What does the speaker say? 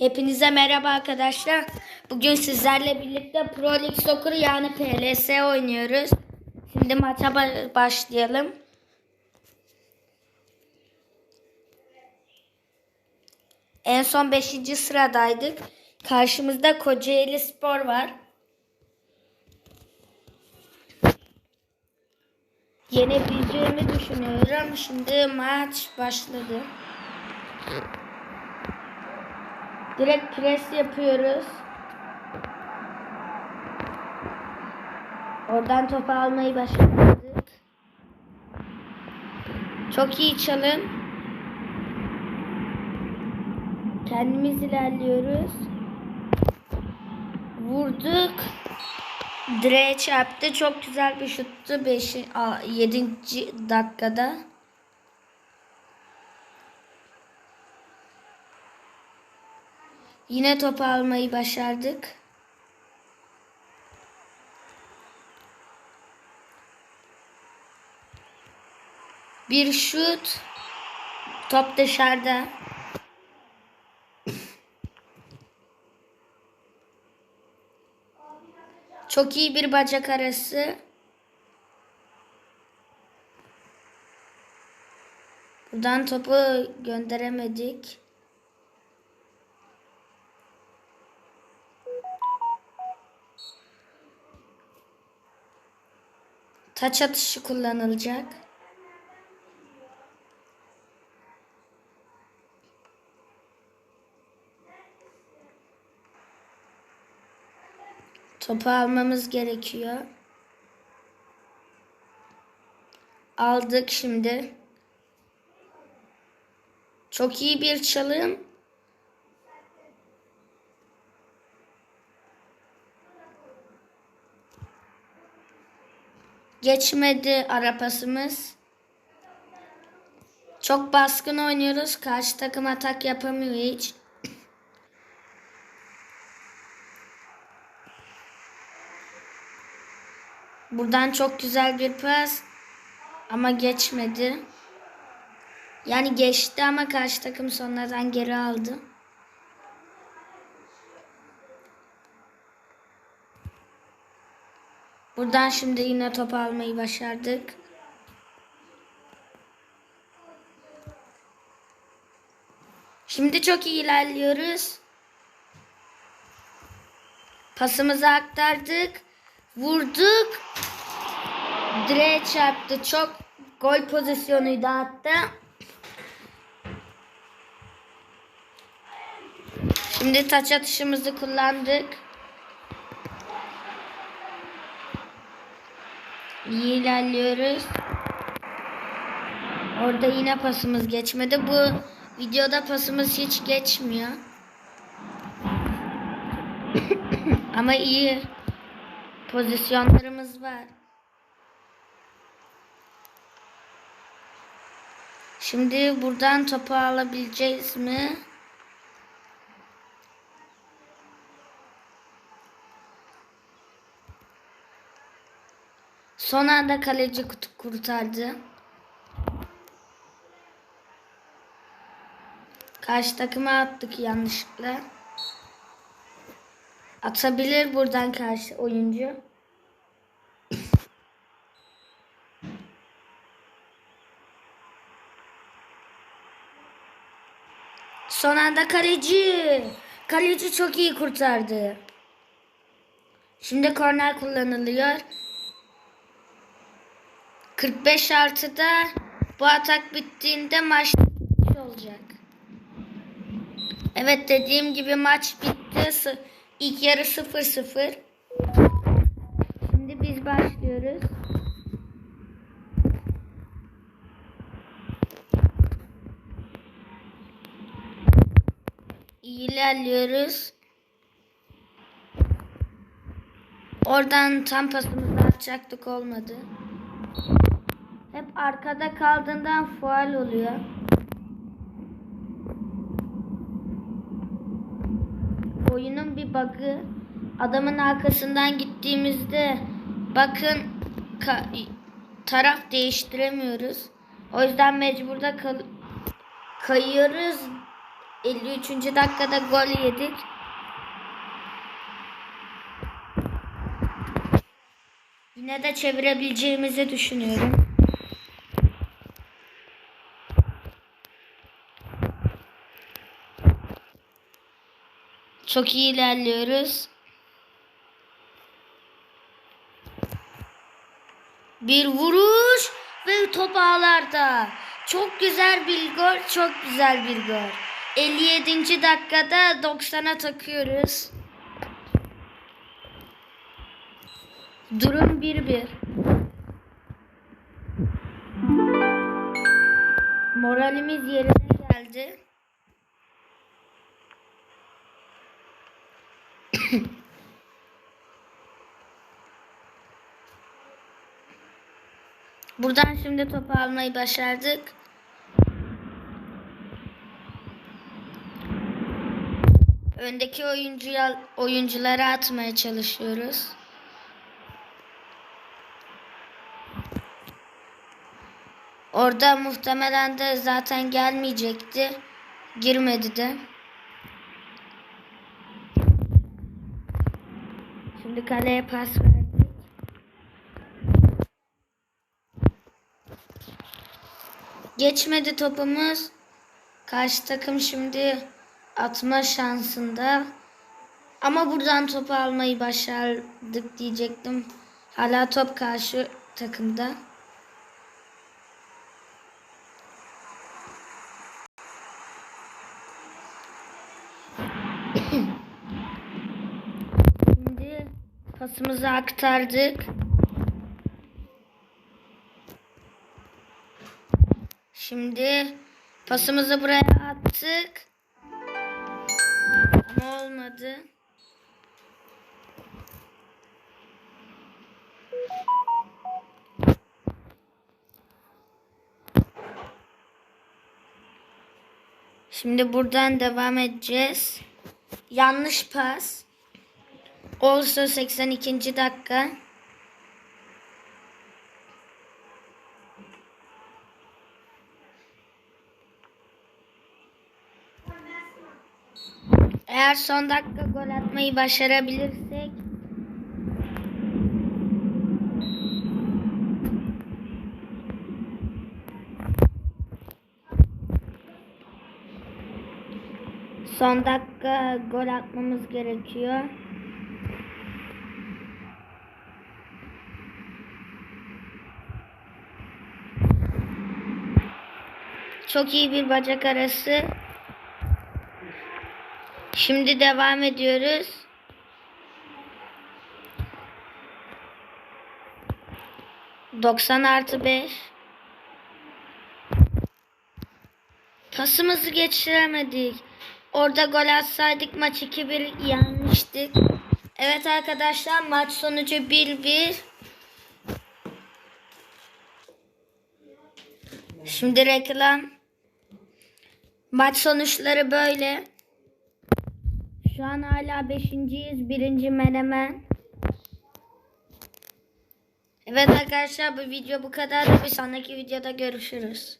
Hepinize merhaba arkadaşlar. Bugün sizlerle birlikte Pro League Soccer yani PLS oynuyoruz. Şimdi maça ba- başlayalım. En son 5. sıradaydık. Karşımızda Kocaeli Spor var. Yenebileceğimi düşünüyorum. Şimdi maç başladı. Direkt pres yapıyoruz. Oradan topu almayı başardık. Çok iyi çalın. Kendimiz ilerliyoruz. Vurduk. Direğe çarptı. Çok güzel bir şuttu. 5 7. dakikada. Yine topu almayı başardık. Bir şut. Top dışarıda. Çok iyi bir bacak arası. Buradan topu gönderemedik. Taç atışı kullanılacak. Topu almamız gerekiyor. Aldık şimdi. Çok iyi bir çalım. Geçmedi arapasımız. Çok baskın oynuyoruz. Karşı takım atak yapamıyor hiç. Buradan çok güzel bir pas. Ama geçmedi. Yani geçti ama karşı takım sonradan geri aldı. Buradan şimdi yine top almayı başardık. Şimdi çok iyi ilerliyoruz. Pasımızı aktardık. Vurduk. Direğe çarptı. Çok gol pozisyonuydu hatta. Şimdi taç atışımızı kullandık. İyi ilerliyoruz. Orada yine pasımız geçmedi. Bu videoda pasımız hiç geçmiyor. Ama iyi pozisyonlarımız var. Şimdi buradan topu alabileceğiz mi? Son anda kaleci kurtardı. Karşı takıma attık yanlışlıkla. Atabilir buradan karşı oyuncu. Son anda kaleci. Kaleci çok iyi kurtardı. Şimdi korner kullanılıyor. 45 artıda bu atak bittiğinde maç olacak. Evet dediğim gibi maç bitti. İlk yarı 0-0. Şimdi biz başlıyoruz. İlerliyoruz. Oradan tam pasımızı atacaktık olmadı. Hep arkada kaldığından faal oluyor. Oyunun bir bug'ı. Adamın arkasından gittiğimizde bakın taraf değiştiremiyoruz. O yüzden mecburda kal- kayıyoruz. 53. dakikada gol yedik. Yine de çevirebileceğimizi düşünüyorum. Çok iyi ilerliyoruz. Bir vuruş ve top ağlarda. Çok güzel bir gol, çok güzel bir gol. 57. dakikada 90'a takıyoruz. Durum 1-1. Moralimiz yerine geldi. Buradan şimdi topu almayı başardık. Öndeki oyuncuya, oyunculara atmaya çalışıyoruz. Orada muhtemelen de zaten gelmeyecekti. Girmedi de. Şimdi kaleye pas verdik. Geçmedi topumuz. Karşı takım şimdi atma şansında. Ama buradan topu almayı başardık diyecektim. Hala top karşı takımda. Şimdi pasımızı aktardık. Şimdi pasımızı buraya attık. Ama olmadı. Şimdi buradan devam edeceğiz. Yanlış pas. Olsa 82. dakika. Eğer son dakika gol atmayı başarabilirsek son dakika gol atmamız gerekiyor. Çok iyi bir bacak arası. Şimdi devam ediyoruz. Doksan artı beş. Pasımızı geçiremedik. Orada gol atsaydık maç 2-1 yenmiştik. Evet arkadaşlar maç sonucu 1-1. Şimdi reklam. Maç sonuçları böyle. Şu an hala beşinciyiz. Birinci menemen. Evet arkadaşlar bu video bu kadar. Bir sonraki videoda görüşürüz.